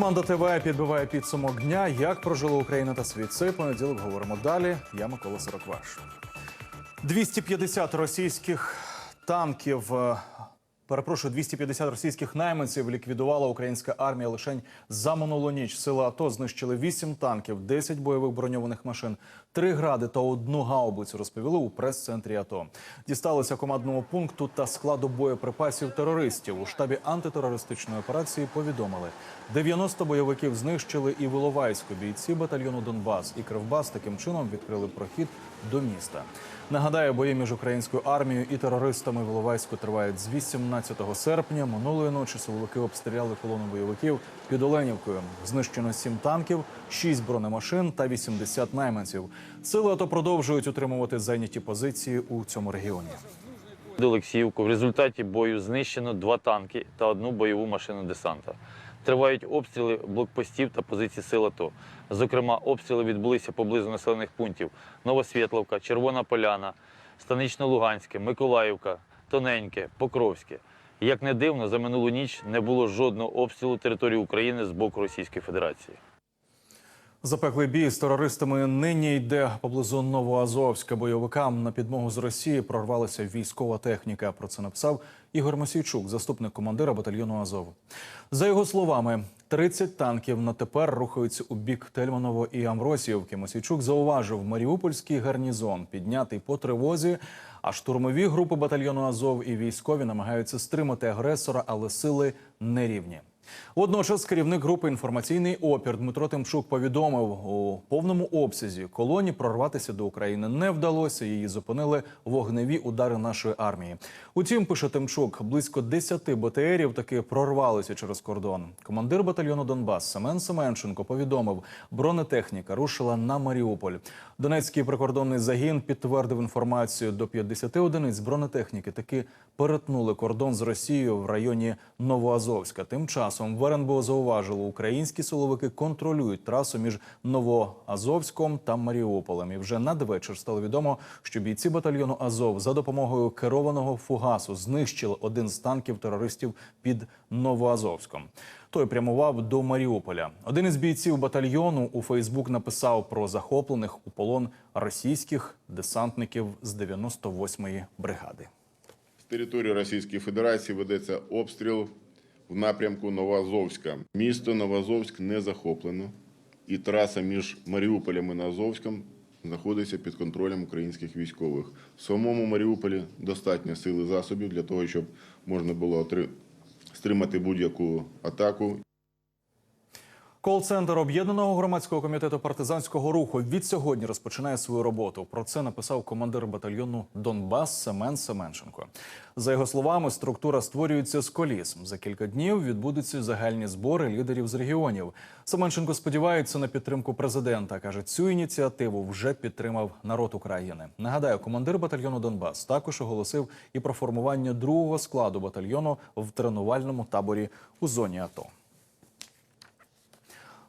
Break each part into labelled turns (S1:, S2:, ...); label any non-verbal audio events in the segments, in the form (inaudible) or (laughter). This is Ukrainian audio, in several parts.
S1: Команда ТВ підбиває підсумок дня. Як прожила Україна та світ? Цей понеділок говоримо далі. Я Микола Сорокваш. 250 російських танків. Перепрошую, 250 російських найманців ліквідувала українська армія лишень за минулу ніч. Сили АТО знищили 8 танків, 10 бойових броньованих машин, 3 гради та одну гаубицю. Розповіли у прес-центрі АТО. Дісталися командному пункту та складу боєприпасів терористів. У штабі антитерористичної операції повідомили: 90 бойовиків знищили і в. Бійці батальйону Донбас і Кривбас таким чином відкрили прохід до міста. Нагадаю, бої між українською армією і терористами в Іловайську тривають з 18 серпня. Минулої ночі силовики обстріляли колону бойовиків під Оленівкою. Знищено 7 танків, 6 бронемашин та 80 найманців. Сили АТО продовжують утримувати зайняті позиції у цьому регіоні.
S2: Олексіївку в результаті бою знищено два танки та одну бойову машину десанта. Тривають обстріли блокпостів та позицій сил АТО. Зокрема, обстріли відбулися поблизу населених пунктів Новосвітловка, Червона Поляна, Станично-Луганське, Миколаївка, Тоненьке, Покровське. Як не дивно, за минулу ніч не було жодного обстрілу території України з боку Російської Федерації.
S1: Запеклий бій з терористами нині йде поблизу Новоазовська. Бойовикам на підмогу з Росії прорвалася військова техніка. Про це написав Ігор Мосійчук, заступник командира батальйону Азов. За його словами, 30 танків на тепер рухаються у бік Тельманово і Амросіївки. Мосійчук зауважив, Маріупольський гарнізон піднятий по тривозі. А штурмові групи батальйону Азов і військові намагаються стримати агресора, але сили нерівні. Водночас керівник групи інформаційний опір Дмитро Тимчук повідомив у повному обсязі колоні прорватися до України не вдалося. Її зупинили вогневі удари нашої армії. Утім, пише Тимчук, близько 10 БТРів таки прорвалися через кордон. Командир батальйону Донбас Семен Семенченко повідомив, бронетехніка рушила на Маріуполь. Донецький прикордонний загін підтвердив інформацію до 50 одиниць бронетехніки. Таки перетнули кордон з Росією в районі Новоазовська. Тим часом в РНБО зауважило, українські силовики контролюють трасу між Новоазовськом та Маріуполем. І вже надвечір стало відомо, що бійці батальйону Азов за допомогою керованого фугасу знищили один з танків терористів під Новоазовськом. Той прямував до Маріуполя. Один із бійців батальйону у Фейсбук написав про захоплених у полон російських десантників з 98-ї бригади.
S3: З території Російської Федерації ведеться обстріл в напрямку Новоазовська. Місто Новоазовськ не захоплено, і траса між Маріуполем і Новоазовськом знаходиться під контролем українських військових. В самому Маріуполі достатньо сили засобів для того, щоб можна було отри- стримати будь-яку атаку
S1: Кол-центр об'єднаного громадського комітету партизанського руху від сьогодні розпочинає свою роботу. Про це написав командир батальйону Донбас Семен Семенченко. За його словами, структура створюється з коліс. За кілька днів відбудуться загальні збори лідерів з регіонів. Семенченко сподівається на підтримку президента. каже, цю ініціативу вже підтримав народ України. Нагадаю, командир батальйону Донбас також оголосив і про формування другого складу батальйону в тренувальному таборі у зоні АТО.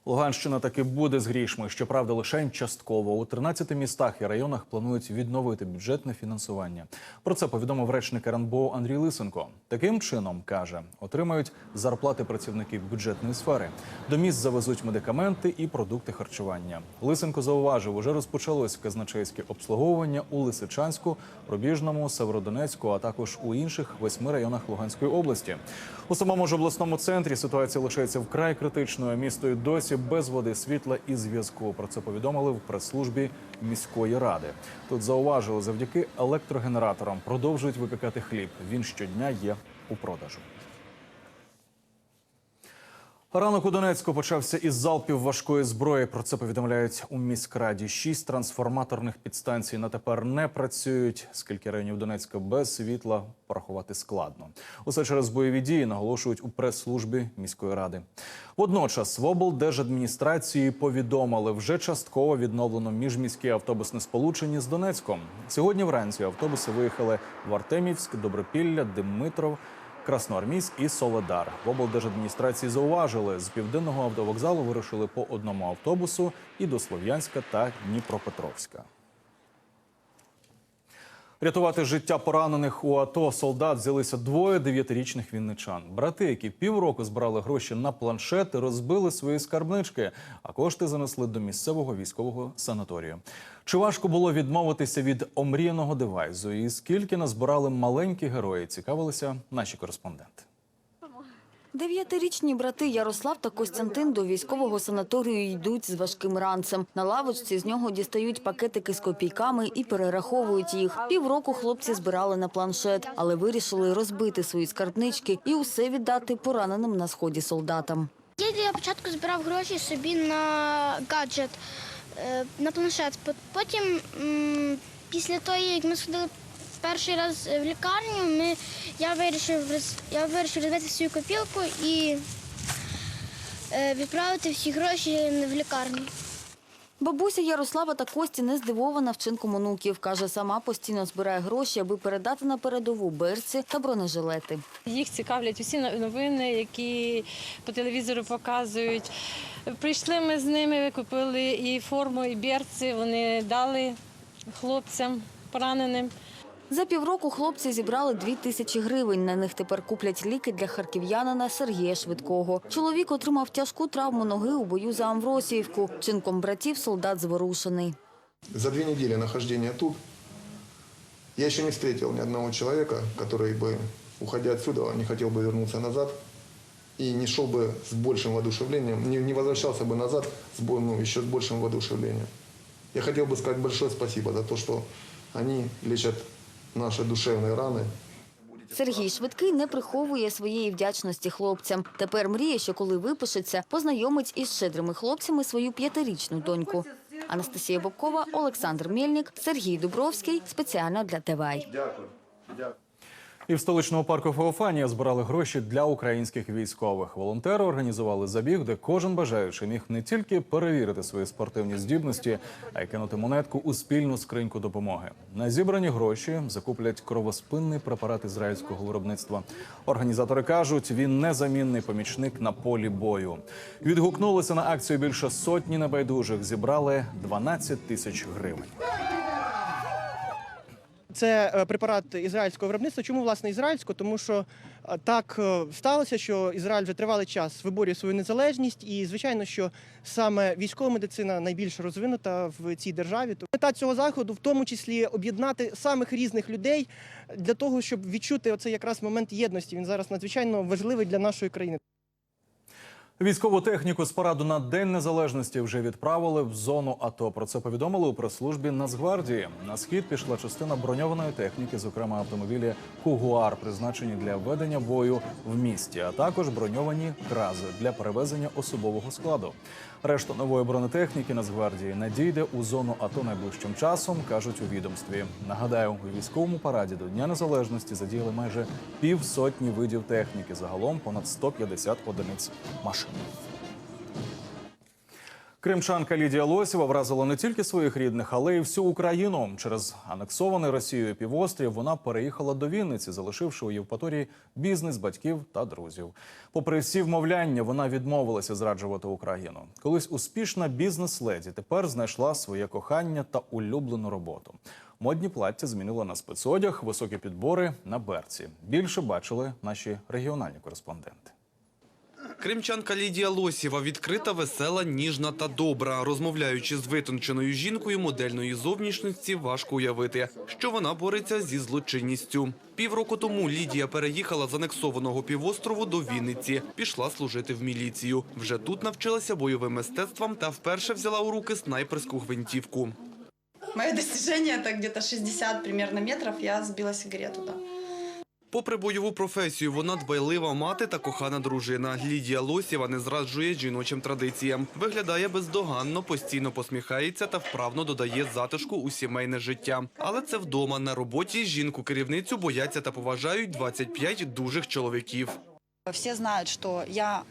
S1: Луганщина таки буде з грішми. Щоправда, лише частково у 13 містах і районах планують відновити бюджетне фінансування. Про це повідомив речник РНБО Андрій Лисенко. Таким чином каже, отримають зарплати працівників бюджетної сфери. До міст завезуть медикаменти і продукти харчування. Лисенко зауважив, уже розпочалось казначейське обслуговування у Лисичанську, Рубіжному, Северодонецьку, а також у інших восьми районах Луганської області. У самому ж обласному центрі ситуація лишається вкрай критичною. Місто й досі без води, світла і зв'язку. Про це повідомили в прес-службі міської ради. Тут зауважили, завдяки електрогенераторам продовжують випікати хліб. Він щодня є у продажу. Ранок у Донецьку почався із залпів важкої зброї. Про це повідомляють у міськраді. Шість трансформаторних підстанцій на тепер не працюють. Скільки районів Донецька без світла порахувати складно. Усе через бойові дії наголошують у прес-службі міської ради. Водночас в облдержадміністрації повідомили, вже частково відновлено міжміське автобусне сполучення з Донецьком. Сьогодні вранці автобуси виїхали в Артемівськ, Добропілля, Димитров. Красноармійськ і Соледар в облдержадміністрації зауважили, з південного автовокзалу вирушили по одному автобусу і до Слов'янська та Дніпропетровська. Рятувати життя поранених у АТО солдат взялися двоє дев'ятирічних вінничан. Брати, які півроку збирали гроші на планшети, розбили свої скарбнички, а кошти занесли до місцевого військового санаторію. Чи важко було відмовитися від омріяного девайзу? І скільки назбирали маленькі герої? Цікавилися наші кореспонденти.
S4: Дев'ятирічні брати Ярослав та Костянтин до військового санаторію йдуть з важким ранцем. На лавочці з нього дістають пакетики з копійками і перераховують їх. Півроку хлопці збирали на планшет, але вирішили розбити свої скарбнички і усе віддати пораненим на сході солдатам.
S5: Я для початку збирав гроші собі на гаджет, е, на планшет. Потім, після того, як ми сходили перший раз в лікарню, ми, я, вирішив, я вирішив розбити свою копілку і е, відправити всі гроші в лікарню.
S4: Бабуся Ярослава та Кості не здивована вчинком онуків. Каже, сама постійно збирає гроші, аби передати на передову берці та бронежилети.
S6: Їх цікавлять усі новини, які по телевізору показують. Прийшли ми з ними, купили і форму, і берці. Вони дали хлопцям пораненим.
S4: За півроку хлопці зібрали дві тисячі гривень. На них тепер куплять ліки для харків'янина Сергія Швидкого. Чоловік отримав тяжку травму ноги у бою за Амвросіївку. Чинком братів солдат зворушений.
S7: За две недели нахождения тут я еще не встретил ни одного человека, который бы, уходя отсюда, не хотел бы вернуться назад и не шел бы с большим воодушевлением, не, не возвращался бы назад с, бо- ну, еще с большим воодушевлением. Я хотел бы сказать большое спасибо за то, что они лечат наши душевные раны,
S4: Сергій Швидкий не приховує своєї вдячності хлопцям. Тепер мріє, що коли випишеться, познайомить із щедрими хлопцями свою п'ятирічну доньку. Анастасія Бобкова, Олександр Мельник, Сергій Дубровський. Спеціально для ТВАЙ.
S1: І в столичному парку Феофанія збирали гроші для українських військових. Волонтери організували забіг, де кожен бажаючий міг не тільки перевірити свої спортивні здібності, а й кинути монетку у спільну скриньку допомоги. На зібрані гроші закуплять кровоспинний препарат ізраїльського виробництва. Організатори кажуть, він незамінний помічник на полі бою. Відгукнулися на акцію більше сотні небайдужих. Зібрали 12 тисяч гривень.
S8: Це е, препарат ізраїльського виробництва. Чому власне ізраїльського? Тому що е, так е, сталося, що Ізраїль вже тривалий час виборює свою незалежність, і звичайно, що саме військова медицина найбільш розвинута в цій державі. То Мета цього заходу в тому числі об'єднати самих різних людей для того, щоб відчути оцей якраз момент єдності. Він зараз надзвичайно важливий для нашої країни.
S1: Військову техніку з параду на День Незалежності вже відправили в зону АТО. Про це повідомили у прес-службі Нацгвардії. На схід пішла частина броньованої техніки, зокрема автомобілі Кугуар, призначені для ведення бою в місті, а також броньовані крази для перевезення особового складу. Решта нової бронетехніки Нацгвардії надійде у зону АТО найближчим часом, кажуть у відомстві. Нагадаю, у військовому параді до Дня Незалежності задіяли майже півсотні видів техніки, загалом понад 150 одиниць машин. Кримчанка Лідія Лосєва вразила не тільки своїх рідних, але й всю Україну. Через анексований Росією півострів вона переїхала до Вінниці, залишивши у Євпаторії бізнес, батьків та друзів. Попри всі вмовляння, вона відмовилася зраджувати Україну. Колись успішна бізнес-леді тепер знайшла своє кохання та улюблену роботу. Модні плаття змінила на спецодяг, високі підбори на берці. Більше бачили наші регіональні кореспонденти.
S9: Кримчанка Лідія Лосєва відкрита, весела, ніжна та добра. Розмовляючи з витонченою жінкою модельної зовнішності, важко уявити, що вона бореться зі злочинністю. Півроку тому Лідія переїхала з анексованого півострову до Вінниці. Пішла служити в міліцію. Вже тут навчилася бойовим мистецтвам та вперше взяла у руки снайперську гвинтівку.
S10: Мое достижение это где-то 60 примерно метров, я сбила сигарету, да.
S9: Попри бойову професію, вона дбайлива мати та кохана дружина. Лідія Лосєва не зраджує жіночим традиціям. Виглядає бездоганно, постійно посміхається та вправно додає затишку у сімейне життя. Але це вдома на роботі жінку-керівницю бояться та поважають 25 дужих чоловіків.
S10: Всі знають, що я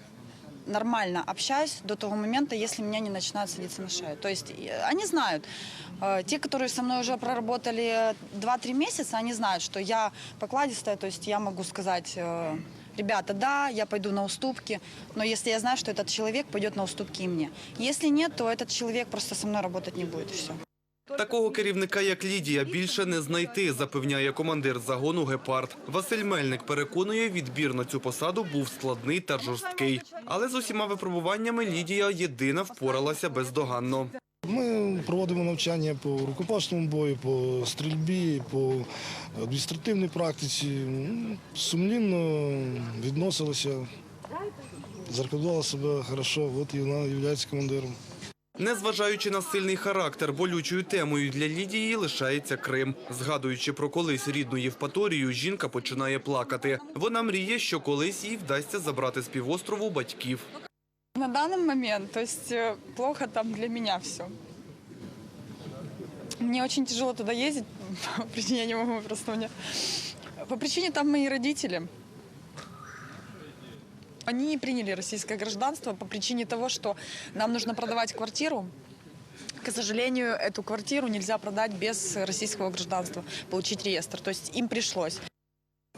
S10: нормально общаюсь до того момента, если меня не начинают садиться на шею. То есть э, они знают, э, те, которые со мной уже проработали 2-3 месяца, они знают, что я покладистая, то есть я могу сказать, э, ребята, да, я пойду на уступки, но если я знаю, что этот человек пойдет на уступки и мне. Если нет, то этот человек просто со мной работать не будет, и все.
S9: Такого керівника, як Лідія, більше не знайти, запевняє командир загону «Гепард». Василь Мельник переконує, відбір на цю посаду був складний та жорсткий. Але з усіма випробуваннями Лідія єдина впоралася бездоганно.
S11: Ми проводимо навчання по рукопашному бою, по стрільбі, по адміністративній практиці. Сумлінно відносилася, зарекомендувала себе хорошо, от і вона є командиром.
S9: Незважаючи на сильний характер, болючою темою для Лідії лишається Крим. Згадуючи про колись рідну Євпаторію, жінка починає плакати. Вона мріє, що колись їй вдасться забрати з півострову батьків.
S10: На данный момент, то есть плохо там для меня все. Мне очень тяжело туда ездить, (laughs) по причине я не могу просто. По причине там мои родители. Они приняли российское гражданство по причине того, что нам нужно продавать квартиру. К сожалению, эту квартиру нельзя продать без российского гражданства, получить реестр. То есть им пришлось.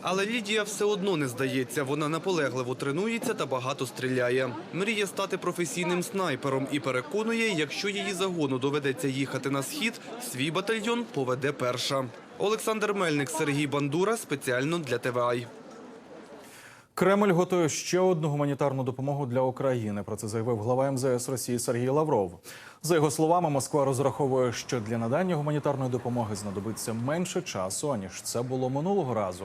S9: Але Лідія все одно не здається. Вона наполегливо тренується та багато стріляє. Мріє стати професійним снайпером і переконує, якщо її загону доведеться їхати на схід, свій батальйон поведе перша. Олександр Мельник, Сергій Бандура спеціально для ТВАЙ.
S1: Кремль готує ще одну гуманітарну допомогу для України. Про це заявив глава МЗС Росії Сергій Лавров. За його словами, Москва розраховує, що для надання гуманітарної допомоги знадобиться менше часу аніж це було минулого разу.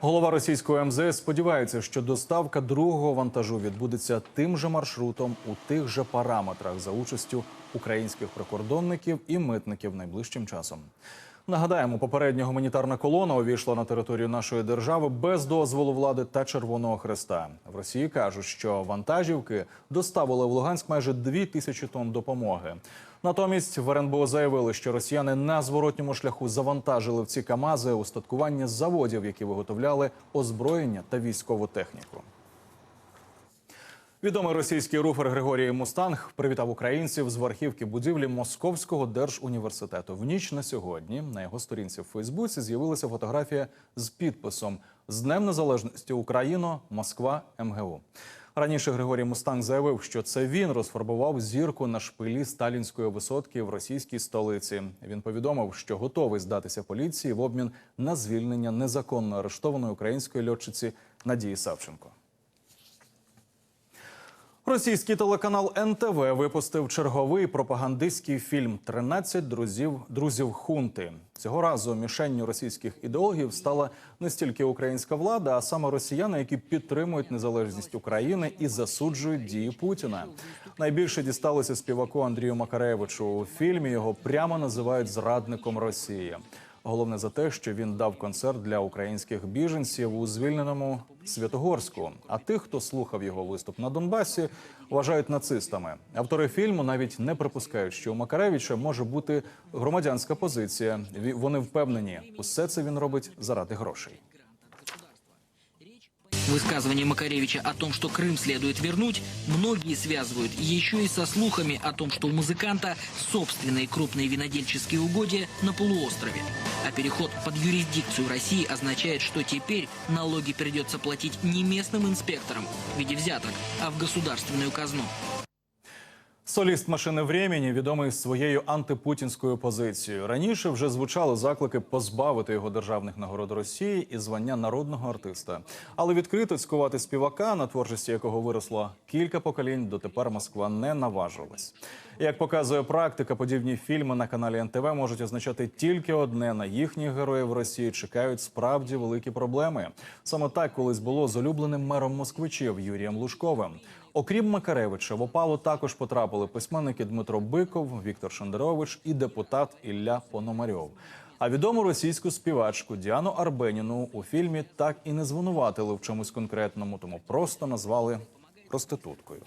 S1: Голова російського МЗС сподівається, що доставка другого вантажу відбудеться тим же маршрутом у тих же параметрах за участю українських прикордонників і митників найближчим часом. Нагадаємо, попередня гуманітарна колона увійшла на територію нашої держави без дозволу влади та Червоного Хреста. В Росії кажуть, що вантажівки доставили в Луганськ майже дві тисячі тонн допомоги. Натомість в РНБО заявили, що росіяни на зворотньому шляху завантажили в ці камази устаткування заводів, які виготовляли озброєння та військову техніку. Відомий російський руфер Григорій Мустанг привітав українців з верхівки будівлі Московського держуніверситету. В ніч на сьогодні на його сторінці в Фейсбуці з'явилася фотографія з підписом з Днем Незалежності Україно, Москва, МГУ. Раніше Григорій Мустанг заявив, що це він розфарбував зірку на шпилі сталінської висотки в російській столиці. Він повідомив, що готовий здатися поліції в обмін на звільнення незаконно арештованої української льотчиці Надії Савченко. Російський телеканал НТВ випустив черговий пропагандистський фільм «13 друзів друзів хунти. Цього разу мішенню російських ідеологів стала не стільки українська влада, а саме росіяни, які підтримують незалежність України і засуджують дії Путіна. Найбільше дісталося співаку Андрію Макаревичу. У фільмі його прямо називають зрадником Росії. Головне за те, що він дав концерт для українських біженців у звільненому Святогорську. А тих, хто слухав його виступ на Донбасі, вважають нацистами. Автори фільму навіть не припускають, що у Макаревича може бути громадянська позиція. Вони впевнені, усе це він робить заради грошей.
S12: Высказывание Макаревича о том, что Крым следует вернуть, многие связывают еще и со слухами о том, что у музыканта собственные крупные винодельческие угодья на полуострове. А переход под юрисдикцию России означает, что теперь налоги придется платить не местным инспекторам в виде взяток, а в государственную казну.
S1: Соліст машини времени відомий своєю антипутінською позицією. Раніше вже звучали заклики позбавити його державних нагород Росії і звання народного артиста. Але відкрито цькувати співака, на творчості якого виросло кілька поколінь, дотепер Москва не наважилась. Як показує практика, подібні фільми на каналі НТВ можуть означати тільки одне: на їхніх героїв Росії чекають справді великі проблеми. Саме так колись було з улюбленим мером москвичів Юрієм Лужковим. Окрім Макаревича, в опалу також потрапили письменники Дмитро Биков, Віктор Шендерович і депутат Ілля Пономарьов. А відому російську співачку Діану Арбеніну у фільмі так і не звинуватили в чомусь конкретному, тому просто назвали проституткою.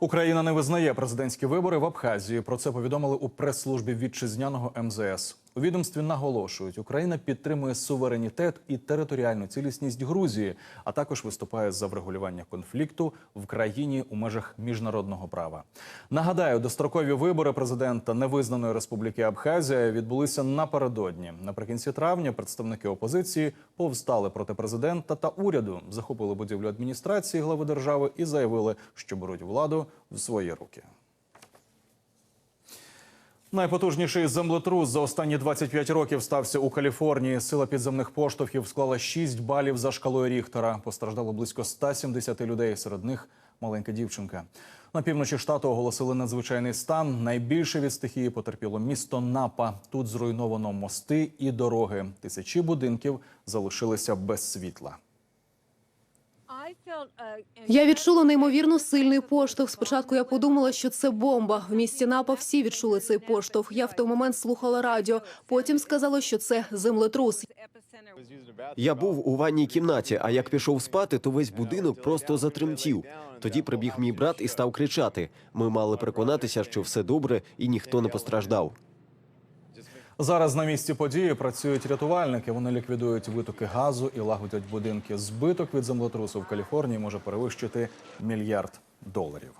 S1: Україна не визнає президентські вибори в Абхазії. Про це повідомили у прес-службі вітчизняного МЗС. У відомстві наголошують, Україна підтримує суверенітет і територіальну цілісність Грузії, а також виступає за врегулювання конфлікту в країні у межах міжнародного права. Нагадаю, дострокові вибори президента невизнаної республіки Абхазія відбулися напередодні. Наприкінці травня представники опозиції повстали проти президента та уряду, захопили будівлю адміністрації глави держави і заявили, що беруть владу в свої руки. Найпотужніший землетрус за останні 25 років стався у Каліфорнії. Сила підземних поштовхів склала 6 балів за шкалою Ріхтера. Постраждало близько 170 людей. Серед них маленька дівчинка. На півночі штату оголосили надзвичайний стан. Найбільше від стихії потерпіло місто Напа. Тут зруйновано мости і дороги. Тисячі будинків залишилися без світла.
S13: Я відчула неймовірно сильний поштовх. Спочатку я подумала, що це бомба. В місті Напа всі відчули цей поштовх. Я в той момент слухала радіо. Потім сказали, що це землетрус.
S14: Я був у ванній кімнаті, а як пішов спати, то весь будинок просто затремтів. Тоді прибіг мій брат і став кричати. Ми мали переконатися, що все добре і ніхто не постраждав.
S1: Зараз на місці події працюють рятувальники. Вони ліквідують витоки газу і лагодять будинки. Збиток від землетрусу в Каліфорнії може перевищити мільярд доларів.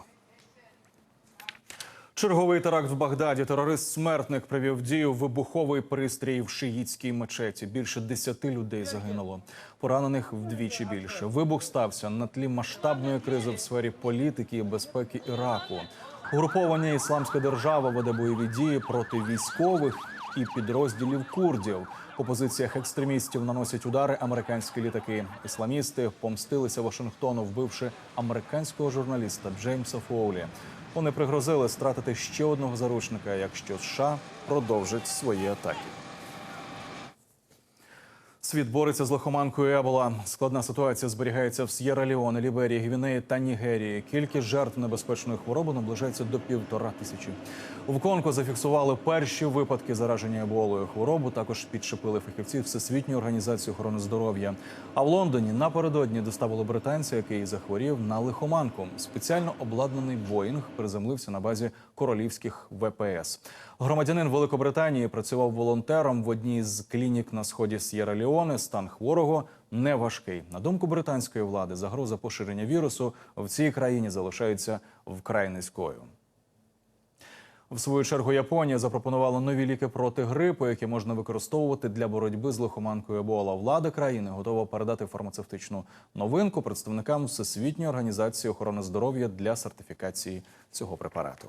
S1: Черговий теракт в Багдаді. Терорист-смертник привів дію вибуховий пристрій в шиїтській мечеті. Більше десяти людей загинуло. Поранених вдвічі більше. Вибух стався на тлі масштабної кризи в сфері політики і безпеки Іраку. Угруповання Ісламська держава веде бойові дії проти військових і підрозділів курдів. По позиціях екстремістів наносять удари американські літаки. Ісламісти помстилися Вашингтону, вбивши американського журналіста Джеймса Фоулі. Вони пригрозили стратити ще одного заручника, якщо США продовжать свої атаки. Світ бореться з лихоманкою Ебола. Складна ситуація зберігається в С'єра-Леоне, Ліберії, Гвінеї та Нігерії. Кількість жертв небезпечної хвороби наближається до півтора тисячі. В Конго зафіксували перші випадки зараження еболою. Хворобу також підшипили фахівці Всесвітньої організації охорони здоров'я. А в Лондоні напередодні доставили британця, який захворів на лихоманку. Спеціально обладнаний Боїнг приземлився на базі королівських ВПС. Громадянин Великобританії працював волонтером в одній з клінік на сході С'єра-Леоне. Стан хворого не важкий. На думку британської влади, загроза поширення вірусу в цій країні залишається вкрай низькою. В свою чергу Японія запропонувала нові ліки проти грипу, які можна використовувати для боротьби з лихоманкою Ебола. Влада країни готова передати фармацевтичну новинку представникам Всесвітньої організації охорони здоров'я для сертифікації цього препарату.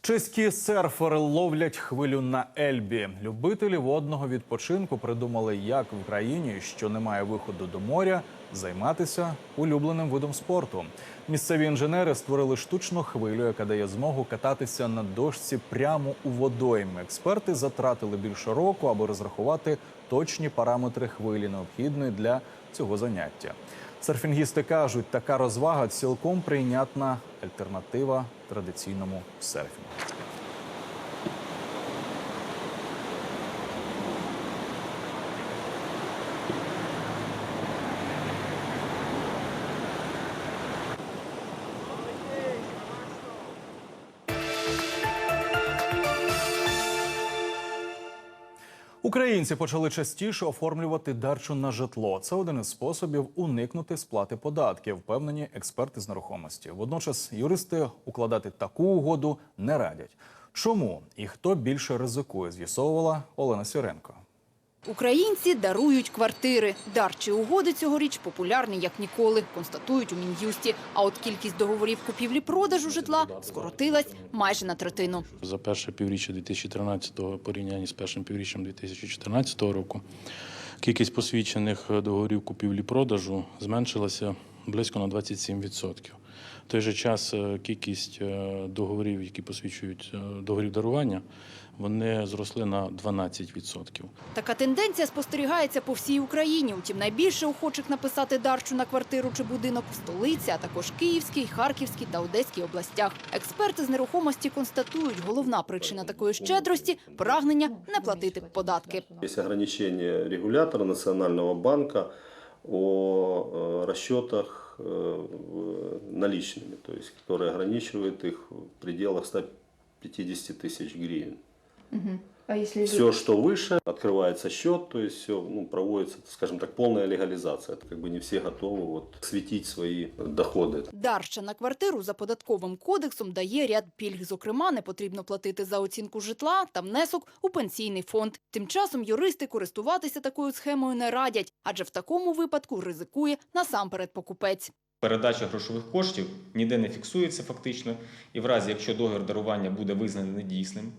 S1: Чеські серфери ловлять хвилю на Ельбі. Любителі водного відпочинку придумали, як в країні, що не має виходу до моря, займатися улюбленим видом спорту. Місцеві інженери створили штучну хвилю, яка дає змогу кататися на дошці прямо у водоймі. Експерти затратили більше року, аби розрахувати точні параметри хвилі, необхідної для цього заняття. Серфінгісти кажуть, така розвага цілком прийнятна альтернатива традиційному серфінгу. Українці почали частіше оформлювати дарчу на житло. Це один із способів уникнути сплати податків, впевнені експерти з нерухомості. Водночас юристи укладати таку угоду не радять. Чому і хто більше ризикує, з'ясовувала Олена Сіренко.
S15: Українці дарують квартири. Дарчі угоди цьогоріч популярні як ніколи, констатують у Мін'юсті. А от кількість договорів купівлі-продажу житла скоротилась майже на третину.
S16: За перше півріччя 2013-го порівнянні з першим півріччям 2014 року кількість посвідчених договорів купівлі-продажу зменшилася близько на 27%. В той же час е, кількість е, договорів, які посвідчують е, договорів дарування, вони зросли на 12%.
S15: Така тенденція спостерігається по всій Україні. Утім, найбільше охочих написати дарчу на квартиру чи будинок в столиці, а також Київській, Харківській та Одеській областях. Експерти з нерухомості констатують, головна причина такої щедрості прагнення не платити податки.
S17: Есть ограничение регулятора Национального банка о э, расчетах э, в- наличными, то есть, который ограничивает их в пределах 150 тысяч гривен.
S15: А якщо
S17: Все, что выше, открывается счет, то есть все ну, проводится, скажем так, полная легализация. Это как бы не все готовы вот, светить свои доходы.
S15: Дарща на квартиру за податковим кодексом дає ряд пільг. Зокрема, не потрібно платити за оцінку житла та внесок у пенсійний фонд. Тим часом юристи користуватися такою схемою не радять, адже в такому випадку ризикує насамперед покупець.
S18: Передача грошових коштів ніде не фіксується фактично, і в разі, якщо договір дарування буде визнаний недійсним,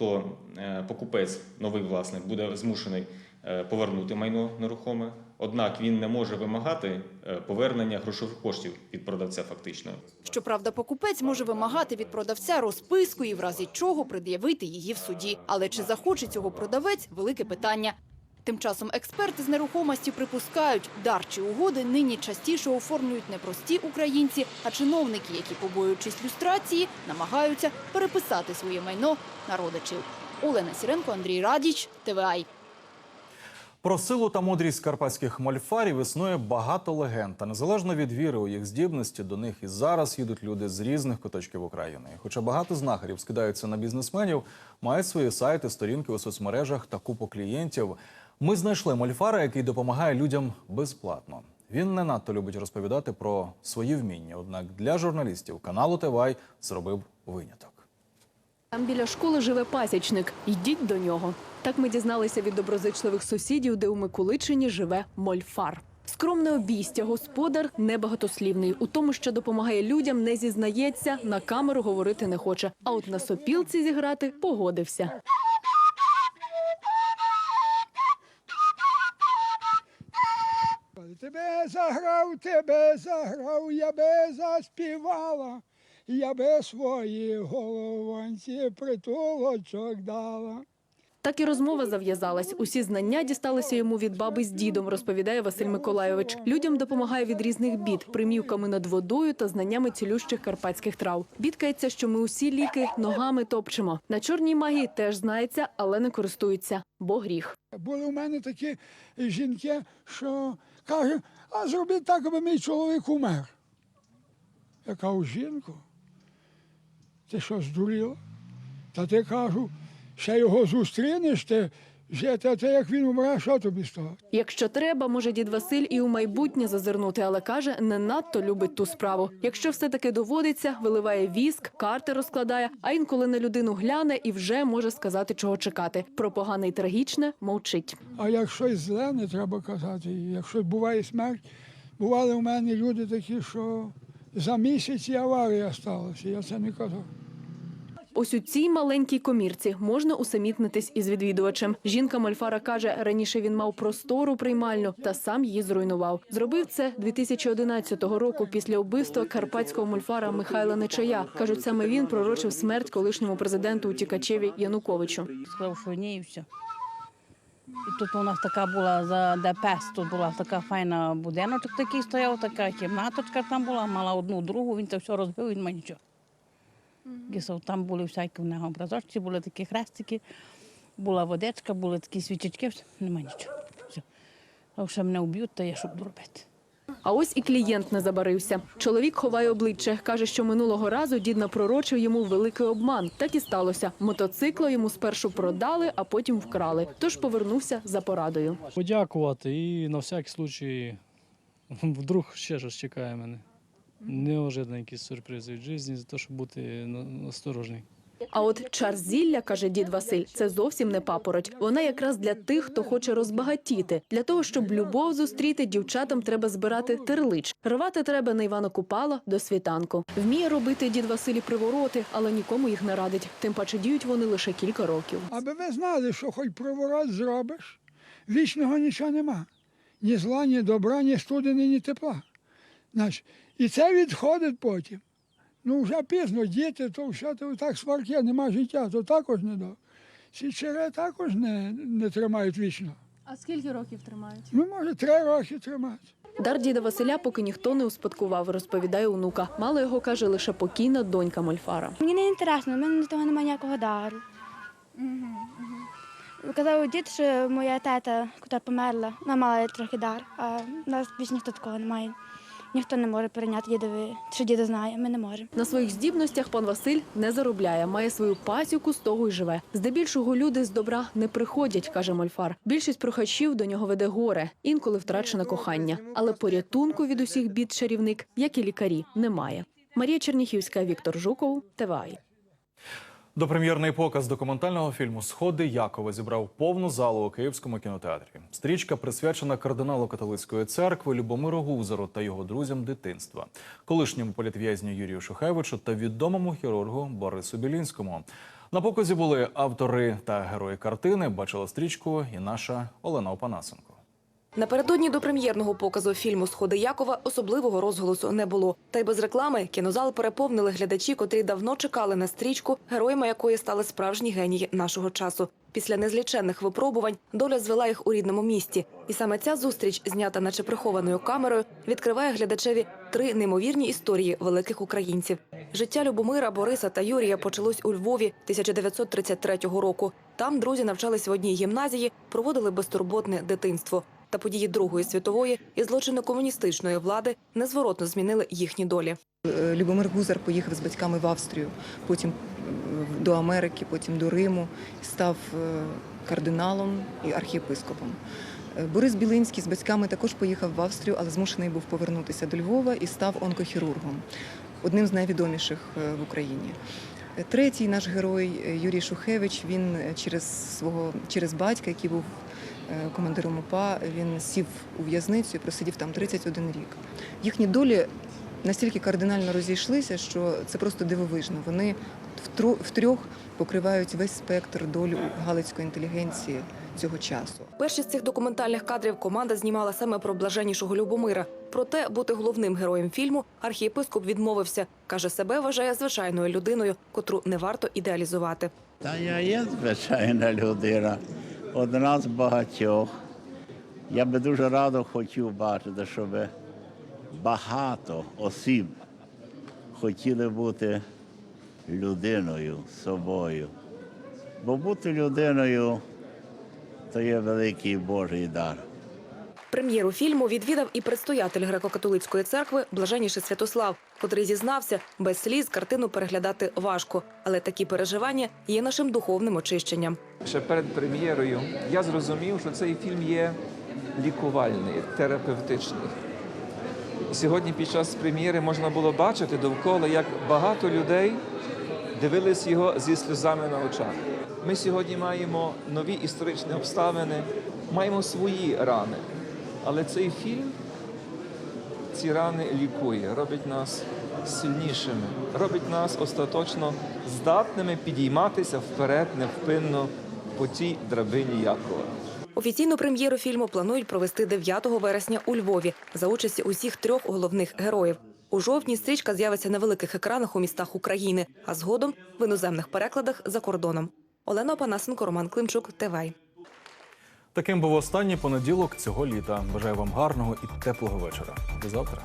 S18: то е, покупець, новий власник, буде змушений е, повернути майно нерухоме. Однак він не може вимагати е, повернення грошових коштів від продавця фактично.
S15: Щоправда, покупець може вимагати від продавця розписку і в разі чого пред'явити її в суді. Але чи захоче цього продавець – велике питання. Тим часом експерти з нерухомості припускають, дарчі угоди нині частіше оформлюють не прості українці, а чиновники, які, побоюючись люстрації, намагаються переписати своє майно на родичів. Олена Сіренко, Андрій Радіч, ТВАЙ.
S1: Про силу та мудрість карпатських мольфарів існує багато легенд. Та незалежно від віри у їх здібності, до них і зараз їдуть люди з різних куточків України. Хоча багато знахарів скидаються на бізнесменів, мають свої сайти, сторінки у соцмережах та купу клієнтів. Ми знайшли мольфара, який допомагає людям безплатно. Він не надто любить розповідати про свої вміння. Однак для журналістів каналу ТВАЙ зробив виняток.
S13: Там біля школи живе пасічник. Йдіть до нього. Так ми дізналися від доброзичливих сусідів, де у Миколичині живе мольфар. Скромне обійстя, господар небагатослівний. У тому, що допомагає людям, не зізнається, на камеру говорити не хоче. А от на сопілці зіграти погодився.
S19: Заграв, тебе заграв, я би заспівала, я би свої голованці притулочок дала.
S13: Так і розмова зав'язалась. Усі знання дісталися йому від баби з дідом, розповідає Василь Миколайович. Людям допомагає від різних бід, примівками над водою та знаннями цілющих карпатських трав. Бідкається, що ми усі ліки ногами топчемо. На чорній магії теж знається, але не користується, бо гріх.
S19: Були у мене такі жінки, що кажуть, а зробіть так, аби мій чоловік умер. Я кажу, жінку, ти що здуріла? Та ти кажу, ще його зустрінеш, ти жити, а ти як він умре, що тобі з того?
S13: Якщо треба, може дід Василь і у майбутнє зазирнути, але каже, не надто любить ту справу. Якщо все таки доводиться, виливає віск, карти розкладає, а інколи на людину гляне і вже може сказати, чого чекати. Про погане й трагічне мовчить.
S19: А як щось зле, не треба казати. Якщо буває смерть, бували у мене люди такі, що за місяць і аварія сталася. Я це не казав.
S13: Ось у цій маленькій комірці можна усамітнитись із відвідувачем. Жінка Мольфара каже, раніше він мав простору приймальню та сам її зруйнував. Зробив це 2011 року після вбивства карпатського мольфара Михайла Нечая. кажуть, саме він пророчив смерть колишньому президенту утікачеві Януковичу.
S20: Сказав, що ні, і все. І тут у нас така була за ДПС, тут була така файна будиночок такий стояв, така кімнаточка там була, мала одну, другу, він це все розбив, він має нічого. Гісов, там були всякі в нього образочки, були такі хрестики, була водичка, були такі свічечки, все, нема нічого. Все. А Якщо мене вб'ють, то я що буду робити?
S13: А ось і клієнт не забарився. Чоловік ховає обличчя. Каже, що минулого разу дід напророчив йому великий обман. Так і сталося. Мотоцикла йому спершу продали, а потім вкрали. Тож повернувся за порадою.
S21: Подякувати і на всякий случай (laughs) вдруг ще щось чекає мене. Неожиданні якісь сюрпризи від житті, за те, щоб бути осторожний.
S13: А от чар зілля, каже дід Василь, це зовсім не папороть. Вона якраз для тих, хто хоче розбагатіти. Для того, щоб любов зустріти, дівчатам треба збирати терлич. Рвати треба на Івана Купала до світанку. Вміє робити дід Василі привороти, але нікому їх не радить. Тим паче діють вони лише кілька років.
S19: Аби ви знали, що хоч приворот зробиш, вічного нічого нема. Ні зла, ні добра, ні студени, ні тепла. Значить, і це відходить потім. Ну, вже пізно, діти, то все то так сварки, нема життя, то також не до. Січери також не, не тримають вічно.
S13: А скільки років тримають?
S19: Ну, може, три роки тримають.
S13: Дар діда Василя поки ніхто не успадкував, розповідає онука. Мало його каже лише покійна донька Мольфара.
S5: Мені не інтересно, в мене до того немає ніякого дару. Казав дід, що моя тета, яка померла, вона мала трохи дар, а в нас більше ніхто такого немає. Ніхто не може перейняти дідові, що діда знає, ми не можемо.
S13: На своїх здібностях пан Василь не заробляє, має свою пасіку, з того й живе. Здебільшого люди з добра не приходять, каже Мольфар. Більшість прохачів до нього веде горе, інколи втрачене кохання. Але порятунку від усіх бід чарівник, як і лікарі, немає. Марія Черніхівська, Віктор Жуков, ТВАЙ.
S1: Допрем'єрний показ документального фільму Сходи Якова зібрав повну залу у Київському кінотеатрі. Стрічка присвячена кардиналу католицької церкви Любомиру Гузеру та його друзям дитинства, колишньому політв'язню Юрію Шухевичу та відомому хірургу Борису Білінському. На показі були автори та герої картини. Бачила стрічку і наша Олена Опанасенко.
S22: Напередодні до прем'єрного показу фільму Сходи Якова особливого розголосу не було. Та й без реклами кінозал переповнили глядачі, котрі давно чекали на стрічку, героями якої стали справжні генії нашого часу. Після незліченних випробувань доля звела їх у рідному місті, і саме ця зустріч, знята наче прихованою камерою, відкриває глядачеві три неймовірні історії великих українців. Життя Любомира, Бориса та Юрія почалось у Львові 1933 року. Там друзі навчались в одній гімназії, проводили безтурботне дитинство. Та події Другої світової і злочини комуністичної влади незворотно змінили їхні долі.
S23: Е, Любомир Гузар поїхав з батьками в Австрію, потім е, до Америки, потім до Риму, став е, кардиналом і архієпископом. Борис Білинський з батьками також поїхав в Австрію, але змушений був повернутися до Львова і став онкохірургом, одним з найвідоміших в Україні. Третій наш герой Юрій Шухевич. Він через свого через батька, який був командиром УПА, він сів у в'язницю і просидів там 31 рік. Їхні долі настільки кардинально розійшлися, що це просто дивовижно. Вони втрьох покривають весь спектр долі галицької інтелігенції цього часу.
S22: Перші з цих документальних кадрів команда знімала саме про блаженнішого Любомира. Проте бути головним героєм фільму архієпископ відмовився. каже, себе вважає звичайною людиною, котру не варто ідеалізувати.
S24: Та я є звичайна людина, одна з багатьох. Я би дуже радо хотів бачити, щоб багато осіб хотіли бути людиною собою. Бо бути людиною то є великий Божий дар.
S22: Прем'єру фільму відвідав і предстоятель греко-католицької церкви Блаженніший Святослав, котрий зізнався, без сліз картину переглядати важко, але такі переживання є нашим духовним очищенням.
S25: Ще перед прем'єрою я зрозумів, що цей фільм є лікувальний, терапевтичний. Сьогодні під час прем'єри можна було бачити довкола, як багато людей дивились його зі сльозами на очах. Ми сьогодні маємо нові історичні обставини, маємо свої рани. Але цей фільм ці рани лікує, робить нас сильнішими, робить нас остаточно здатними підійматися вперед невпинно по тій драбині Якова.
S22: Офіційну прем'єру фільму планують провести 9 вересня у Львові за участі усіх трьох головних героїв. У жовтні стрічка з'явиться на великих екранах у містах України, а згодом в іноземних перекладах за кордоном. Олена Панасенко, Роман Климчук, ТВ.
S1: Таким був останній понеділок цього літа. Бажаю вам гарного і теплого вечора. До завтра.